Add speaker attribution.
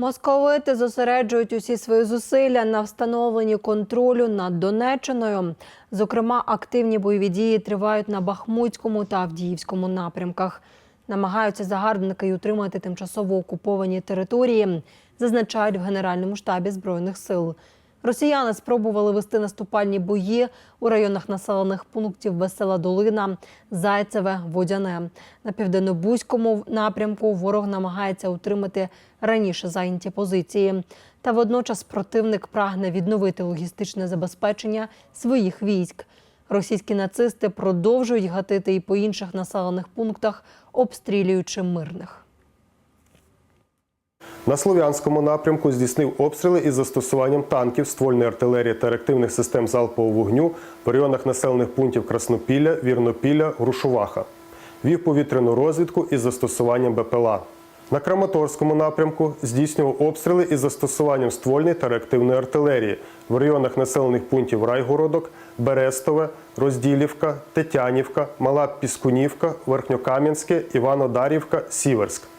Speaker 1: Московити зосереджують усі свої зусилля на встановленні контролю над Донеччиною. Зокрема, активні бойові дії тривають на Бахмутському та Авдіївському напрямках. Намагаються загарбники й утримати тимчасово окуповані території, зазначають в Генеральному штабі Збройних сил. Росіяни спробували вести наступальні бої у районах населених пунктів Весела Долина, Зайцеве, Водяне. На південно-бузькому напрямку ворог намагається утримати раніше зайняті позиції. Та водночас противник прагне відновити логістичне забезпечення своїх військ. Російські нацисти продовжують гатити і по інших населених пунктах, обстрілюючи мирних.
Speaker 2: На Слов'янському напрямку здійснив обстріли із застосуванням танків, ствольної артилерії та реактивних систем залпового вогню в районах населених пунктів Краснопілля, Вірнопілля, Грушуваха. Вів повітряну розвідку із застосуванням БПЛА. На Краматорському напрямку здійснював обстріли із застосуванням ствольної та реактивної артилерії в районах населених пунктів Райгородок, Берестове, Розділівка, Тетянівка, Мала Піскунівка, Верхньокам'янське, Іванодарівка, Сіверськ.